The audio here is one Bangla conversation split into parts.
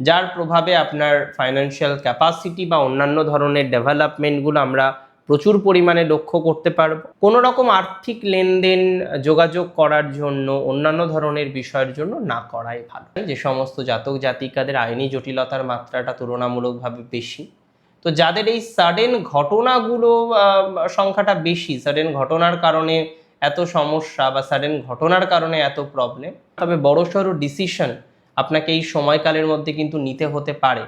যার প্রভাবে আপনার ফাইন্যান্সিয়াল ক্যাপাসিটি বা অন্যান্য ধরনের ডেভেলপমেন্টগুলো আমরা প্রচুর পরিমাণে লক্ষ্য করতে পারব। কোনো রকম আর্থিক লেনদেন যোগাযোগ করার জন্য, অন্যান্য ধরনের বিষয়ের জন্য না করাই ভালো। যে সমস্ত জাতক জাতিকাদের আইনি জটিলতার মাত্রাটা তুলনামূলকভাবে বেশি। তো যাদের এই সাডেন ঘটনাগুলো সংখ্যাটা বেশি সাডেন ঘটনার কারণে এত সমস্যা বা সাডেন ঘটনার কারণে এত প্রবলেম তবে বড়সড় ডিসিশন আপনাকে এই সময়কালের মধ্যে কিন্তু নিতে হতে পারে।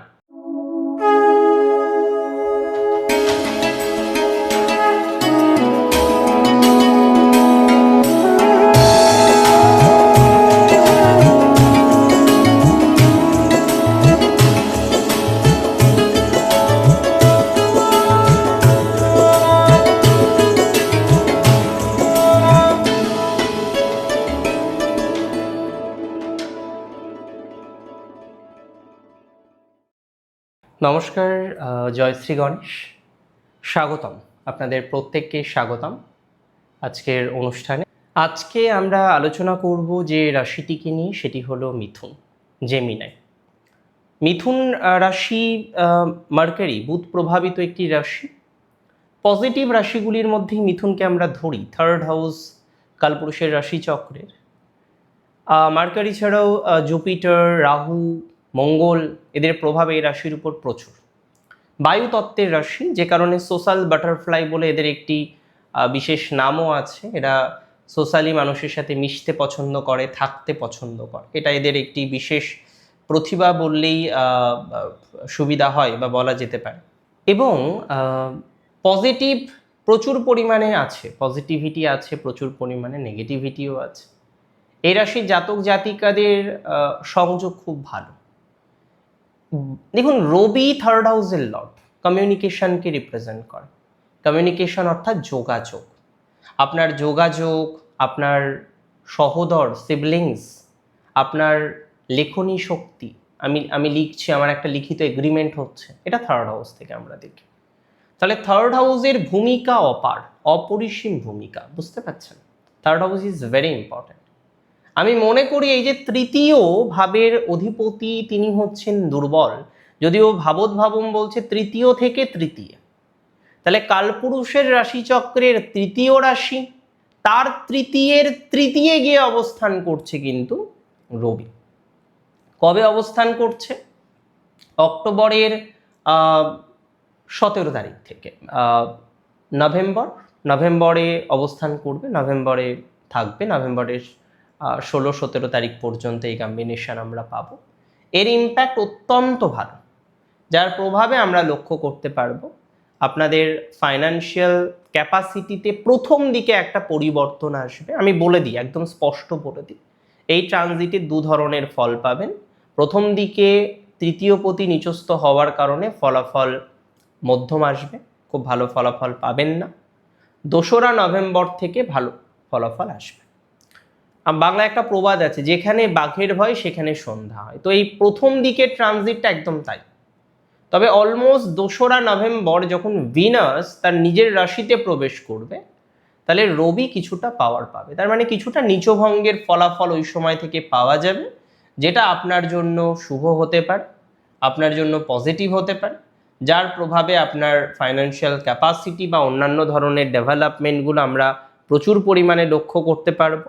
নমস্কার জয়শ্রী গণেশ। স্বাগতম, আপনাদের প্রত্যেককে স্বাগতম আজকের অনুষ্ঠানে। আজকে আমরা আলোচনা করব যে রাশিটিকে নিয়ে, সেটি হলো মিথুন জেমিনাই মিথুন রাশি মার্কারি বুধ প্রভাবিত একটি রাশি। পজিটিভ রাশিগুলির মধ্যেই মিথুনকে আমরা ধরি থার্ড হাউস কালপুরুষের রাশি চক্রের। মার্কারি ছাড়াও জুপিটার রাহু মঙ্গল, এদের প্রভাব এই রাশির উপর প্রচুর। বায়ু তত্ত্বের রাশি, যে কারণে সোশ্যাল বাটারফ্লাই বলে এদের একটি বিশেষ নামও আছে। এরা সোশ্যালি মানুষের সাথে মিশতে পছন্দ করে, থাকতে পছন্দ করে। এটা এদের একটি বিশেষ প্রতিভা বললেই সুবিধা হয় বা বলা যেতে পারে। এবং পজিটিভ প্রচুর পরিমাণে আছে। পজিটিভিটি আছে, প্রচুর পরিমাণে নেগেটিভিটিও আছে। এই রাশির জাতক জাতিকাদের সংযোগ খুব ভালো। দেখুন রবি থার্ড হাউসের লর্ড কমিউনিকেশনকে রিপ্রেজেন্ট করে। কমিউনিকেশন অর্থাৎ যোগাযোগ। আপনার যোগাযোগ, আপনার সহোদর সিবলিংস আপনার লেখনী শক্তি, আমি আমি লিখছি, আমার একটা লিখিত এগ্রিমেন্ট হচ্ছে, এটা থার্ড হাউস থেকে আমরা দেখি। তাহলে থার্ড হাউসের ভূমিকা অপার, অপরিসীম ভূমিকা, বুঝতে পারছেন? Third house is very important আমি মনে করি এই যে তৃতীয় ভাবের অধিপতি তিনি হচ্ছেন দুর্বল। যদিও ভাবত ভাবম বলছে তৃতীয় থেকে তৃতীয়। তাহলে কালপুরুষের রাশিচক্রের তৃতীয় রাশি, তার তৃতীয়ের তৃতীয় গিয়ে অবস্থান করছে কিন্তু রবি। কবে অবস্থান করছে? অক্টোবরের সতেরো তারিখ থেকে নভেম্বর। নভেম্বরে অবস্থান করবে, নভেম্বরে থাকবে, নভেম্বরের ষোলো, সতেরো তারিখ পর্যন্ত এই কম্বিনেশন আমরা পাবো। এর ইম্প্যাক্ট অত্যন্ত ভালো। যার প্রভাবে আমরা লক্ষ্য করতে পারব, আপনাদের ফাইনান্সিয়াল ক্যাপাসিটিতে প্রথম দিকে একটা পরিবর্তন আসবে। আমি বলে দিই, একদম স্পষ্ট বলে দিই। এই ট্রানজিটে দু ধরনের ফল পাবেন। প্রথম দিকে তৃতীয় পতি নিচস্থ হওয়ার কারণে ফলাফল মধ্যম আসবে। খুব ভালো ফলাফল পাবেন না। দোসরা, নভেম্বর থেকে ভালো ফলাফল আসবে। বাংলায় একটা প্রবাদ আছে, যেখানে বাঘের ভয়, সেখানে সন্ধ্যা হয়। তো এই প্রথম দিকের ট্রানজিটটা একদম তাই। তবে অলমোস্ট দোসরা নভেম্বর যখন ভিনাস তার নিজের রাশিতে প্রবেশ করবে, তাহলে রবি কিছুটা পাওয়ার পাবে। তার মানে কিছুটা নিচভঙ্গের ফলাফল ওই সময় থেকে পাওয়া যাবে, যেটা আপনার জন্য শুভ হতে পারে, আপনার জন্য পজিটিভ হতে পারে, যার প্রভাবে আপনার ফাইন্যান্সিয়াল ক্যাপাসিটি বা অন্যান্য ধরনের ডেভেলপমেন্টগুলো আমরা প্রচুর পরিমাণে লক্ষ্য করতে পারব।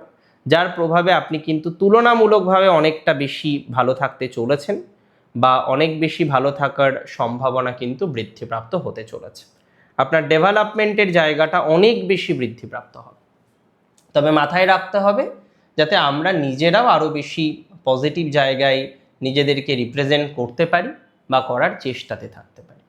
যার প্রভাবে আপনি কিন্তু তুলনামূলকভাবে অনেকটা বেশি ভালো থাকতে চলেছেন বা অনেক বেশি ভালো থাকার সম্ভাবনা কিন্তু বৃদ্ধিপ্রাপ্ত হতে চলেছে। আপনার ডেভেলপমেন্টের জায়গাটা অনেক বেশি বৃদ্ধিপ্রাপ্ত হবে। তবে মাথায় রাখতে হবে যাতে আমরা নিজেরাও আরও বেশি পজিটিভ জায়গায় নিজেদেরকে রিপ্রেজেন্ট করতে পারি বা করার চেষ্টাতে থাকতে পারি।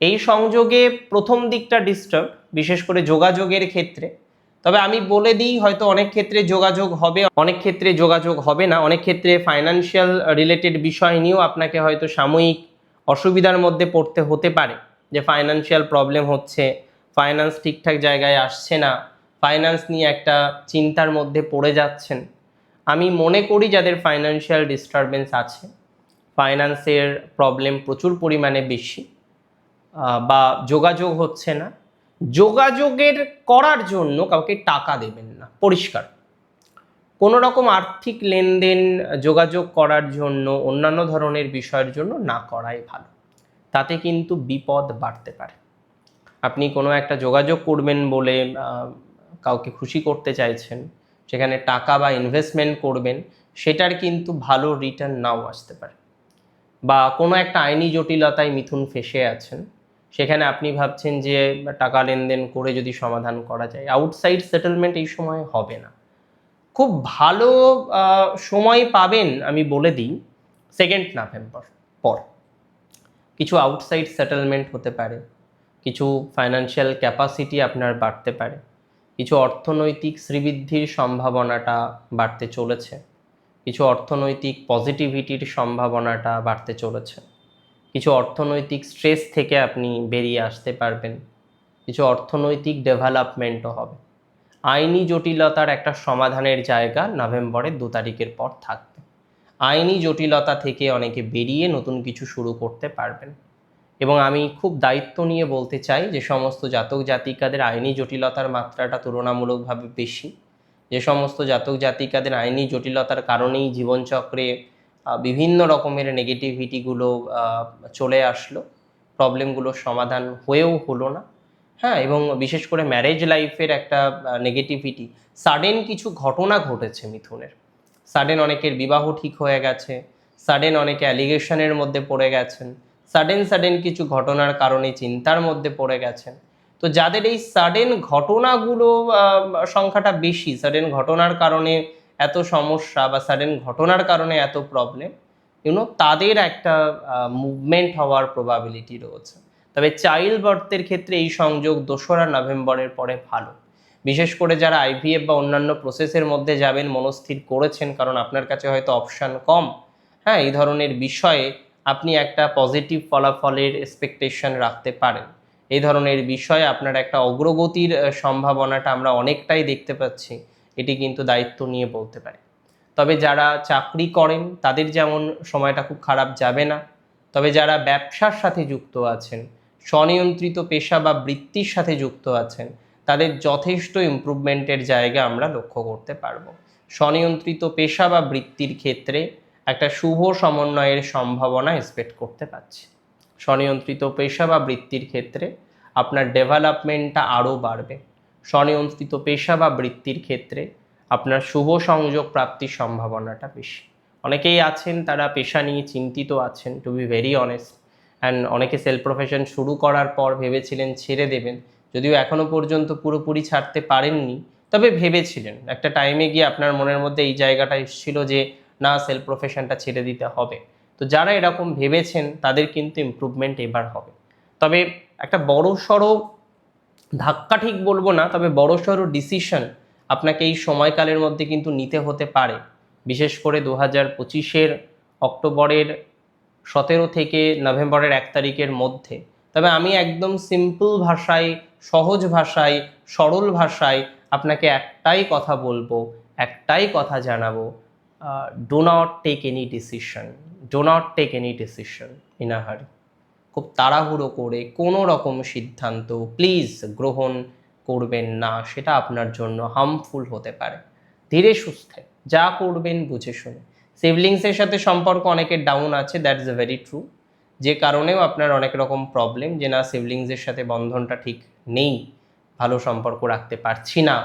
এই সংযোগে প্রথম দিকটা ডিস্টার্ব, বিশেষ করে যোগাযোগের ক্ষেত্রে তবে আমি বলে দিই, হয়তো অনেক ক্ষেত্রে যোগাযোগ হবে, অনেক ক্ষেত্রে যোগাযোগ হবে না। অনেক ক্ষেত্রে ফাইনান্সিয়াল রিলেটেড বিষয় নিয়েও আপনাকে হয়তো সাময়িক অসুবিধার মধ্যে পড়তে হতে পারে। যে ফাইনান্সিয়াল প্রবলেম হচ্ছে ফাইন্যান্স ঠিকঠাক জায়গায় আসছে না ফাইন্যান্স নিয়ে একটা চিন্তার মধ্যে পড়ে যাচ্ছেন। আমি মনে করি যাদের ফাইনান্সিয়াল ডিস্টারবেন্স আছে ফাইন্যান্সের প্রবলেম প্রচুর পরিমাণে বেশি বা যোগাযোগ হচ্ছে না। যোগাযোগের করার জন্য কাউকে টাকা দেবেন না। পরিষ্কার। কোনো রকম আর্থিক লেনদেন যোগাযোগ করার জন্য, অন্যান্য ধরনের বিষয়ের জন্য না করাই ভালো। তাতে কিন্তু বিপদ বাড়তে পারে। আপনি কোনো একটা যোগাযোগ করবেন বলে কাউকে খুশি করতে চাইছেন, সেখানে টাকা বা ইনভেস্টমেন্ট করবেন, সেটার কিন্তু ভালো রিটার্ন নাও আসতে পারে। বা কোনো একটা আইনি জটিলতায় মিথুন ফেসে আছেন সেখানে আপনি ভাবছেন যে টাকা লেনদেন করে যদি সমাধান করা যায় আউটসাইড সেটেলমেন্ট এই সময় হবে না। খুব ভালো সময় পাবেন আমি বলে দিই সেকেন্ড নভেম্বর পর। কিছু আউটসাইড সেটেলমেন্ট হতে পারে, কিছু ফাইন্যান্সিয়াল ক্যাপাসিটি আপনার বাড়তে পারে, কিছু অর্থনৈতিক শ্রীবৃদ্ধির সম্ভাবনাটা বাড়তে চলেছে, কিছু অর্থনৈতিক পজিটিভিটির সম্ভাবনাটা বাড়তে চলেছে। কিছু অর্থনৈতিক স্ট্রেস থেকে আপনি বেরিয়ে আসতে পারবেন। কিছু অর্থনৈতিক ডেভেলপমেন্টও হবে। আইনি জটিলতার একটা সমাধানের জায়গা নভেম্বরের দু তারিখের পর থাকবে। আইনি জটিলতা থেকে অনেকে বেরিয়ে নতুন কিছু শুরু করতে পারবেন। এবং আমি খুব দায়িত্ব নিয়ে বলতে চাই যে সমস্ত জাতক জাতিকাদের আইনি জটিলতার মাত্রাটা তুলনামূলকভাবে বেশি। যে সমস্ত জাতক জাতিকাদের আইনি জটিলতার কারণেই জীবনচক্রে বিভিন্ন রকমের নেগেটিভিটিগুলো চলে আসলো। প্রবলেমগুলোর সমাধান হয়েও হলো না। হ্যাঁ এবং বিশেষ করে ম্যারেজ লাইফের একটা নেগেটিভিটি সাডেন কিছু ঘটনা ঘটেছে মিথুনের। সাডেন অনেকের বিবাহ ঠিক হয়ে গেছে। সাডেন অনেকে অ্যালিগেশনের মধ্যে পড়ে গেছেন। সাডেন সাডেন কিছু ঘটনার কারণে চিন্তার মধ্যে পড়ে গেছেন। তো যাদের এই সাডেন ঘটনাগুলো সংখ্যাটা বেশি সাডেন ঘটনার কারণে এত সমস্যা বা সাডেন ঘটনার কারণে এত প্রবলেম ইউনো তাদের একটা মুভমেন্ট হওয়ার প্রবাবিলিটি রয়েছে। তবে চাইল্ড বার্থের ক্ষেত্রে এই সংযোগ দোসরা নভেম্বরের পরে ভালো। বিশেষ করে যারা আইভিএফ বা অন্যান্য প্রসেসের মধ্যে যাবেন, মনস্থির করেছেন, কারণ আপনার কাছে হয়তো অপশান কম। হ্যাঁ এই ধরনের বিষয়ে আপনি একটা পজিটিভ ফলাফলের এক্সপেকটেশন রাখতে পারেন। এই ধরনের বিষয়ে আপনার একটা অগ্রগতির সম্ভাবনাটা আমরা অনেকটাই দেখতে পাচ্ছি। এটি কিন্তু দায়িত্ব নিয়ে বলতে পারি। তবে যারা চাকরি করেন, তাদের যেমন সময়টা খুব খারাপ যাবে না, তবে যারা ব্যবসার সাথে যুক্ত আছেন, স্বনিয়ন্ত্রিত পেশা বা বৃত্তির সাথে যুক্ত আছেন, তাদের যথেষ্ট ইমপ্রুভমেন্টের জায়গা আমরা লক্ষ্য করতে পারব। স্বনিয়ন্ত্রিত পেশা বা বৃত্তির ক্ষেত্রে একটা শুভ সমন্বয়ের সম্ভাবনা এক্সপেক্ট করতে পারছি। স্বনিয়ন্ত্রিত পেশা বা বৃত্তির ক্ষেত্রে আপনার ডেভেলপমেন্টটা আরও বাড়বে। স্বনিয়ন্ত্রিত পেশা বা বৃত্তির ক্ষেত্রে আপনার শুভ সংযোগ প্রাপ্তির সম্ভাবনাটা বেশি। অনেকেই আছেন, তারা পেশা নিয়ে চিন্তিত আছেন to be very honest and অনেকে সেলফ প্রফেশন শুরু করার পর ভেবেছিলেন ছেড়ে দেবেন। যদিও এখনও পর্যন্ত পুরোপুরি ছাড়তে পারেননি, তবে ভেবেছিলেন। একটা টাইমে গিয়ে আপনার মনের মধ্যে এই জায়গাটা এসেছিল যে, না সেলফ প্রফেশনটা ছেড়ে দিতে হবে। তো যারা এরকম ভেবেছেন, তাদের কিন্তু ইমপ্রুভমেন্ট এবার হবে। তবে একটা বড় সড়ো ধাক্কা ঠিক বলব না, তবে বড় সড়ো ডিসিশন আপনাকে এই সময়কালের মধ্যে কিন্তু নিতে হতে পারে। বিশেষ করে দু হাজার পঁচিশের অক্টোবরের সতেরো থেকে নভেম্বরের এক তারিখের মধ্যে। তবে আমি একদম সিম্পল ভাষায়, সহজ ভাষায়, সরল ভাষায় আপনাকে একটাই কথা বলব, একটাই কথা জানাব do not take any decision do not take any decision in a hurry খুব তাড়াহুড়ো করে কোনো রকম সিদ্ধান্ত প্লিজ গ্রহণ করবেন না, সেটা আপনার জন্য হার্মফুল হতে পারে। ধীরে সুস্থে, যা করবেন বুঝে শুনে। সিবলিংসের সাথে সম্পর্ক অনেকের ডাউন আছে দ্যাট ইজ ভেরি ট্রু যে কারণেও আপনার অনেক রকম প্রবলেম যে না সিবলিংসের সাথে বন্ধনটা ঠিক নেই, ভালো সম্পর্ক রাখতে পারছি না।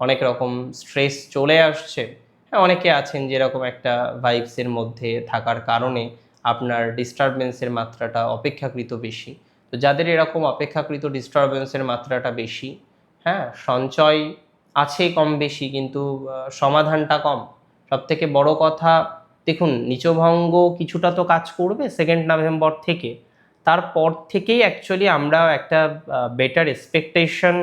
অনেক রকম স্ট্রেস চলে আসছে। হ্যাঁ অনেকে আছেন যেরকম একটা ভাইবসের মধ্যে থাকার কারণে আপনার ডিস্টারবেন্সের মাত্রাটা অপেক্ষাকৃত বেশি। তো যাদের এরকম অপেক্ষাকৃত ডিস্টারবেন্সের মাত্রাটা বেশি হ্যাঁ সঞ্চয় আছে কম বেশি কিন্তু সমাধানটা কম। সব থেকে বড় কথা, দেখুন, নিচভঙ্গ কিছুটা তো কাজ করবে সেকেন্ড নভেম্বর থেকে। তারপর থেকেই অ্যাকচুয়ালি আমরা একটা বেটার এক্সপেকটেশন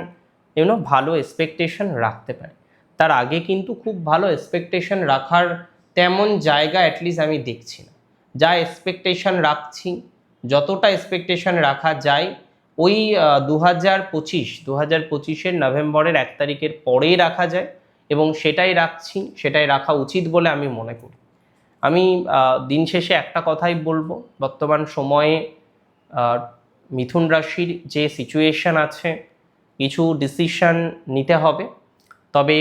ইউনো ভালো এক্সপেকটেশন রাখতে পারি। তার আগে কিন্তু খুব ভালো এক্সপেকটেশন রাখার তেমন জায়গা অ্যাটলিস্ট আমি দেখছি না। যা এক্সপেকটেশন রাখছি, যতটা এক্সপেকটেশন রাখা যায়, ওই দু হাজার পঁচিশ দু হাজার পঁচিশের নভেম্বরের এক তারিখের পরেই রাখা যায় এবং সেটাই রাখছি, সেটাই রাখা উচিত বলে আমি মনে করি। আমি দিন শেষে একটা কথাই বলব, বর্তমান সময়ে মিথুন রাশির যে সিচুয়েশন আছে, কিছু ডিসিশান নিতে হবে। তবে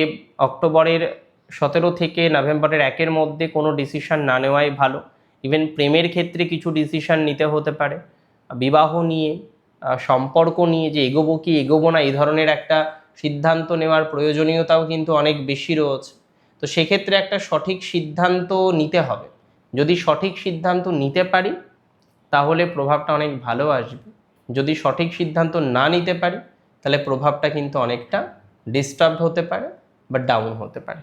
অক্টোবরের সতেরো থেকে নভেম্বরের একের মধ্যে কোনো ডিসিশান না নেওয়াই ভালো। ইভেন প্রেমের ক্ষেত্রে কিছু ডিসিশন নিতে হতে পারে। বিবাহ নিয়ে সম্পর্ক নিয়ে, যে এগোবো কি এগোবো না, এই ধরনের একটা সিদ্ধান্ত নেওয়ার প্রয়োজনীয়তাও কিন্তু অনেক বেশি রয়েছে। তো সেক্ষেত্রে একটা সঠিক সিদ্ধান্ত নিতে হবে। যদি সঠিক সিদ্ধান্ত নিতে পারি, তাহলে প্রভাবটা অনেক ভালো আসবে। যদি সঠিক সিদ্ধান্ত না নিতে পারি, তাহলে প্রভাবটা কিন্তু অনেকটা ডিস্টার্ব হতে পারে বা ডাউন হতে পারে।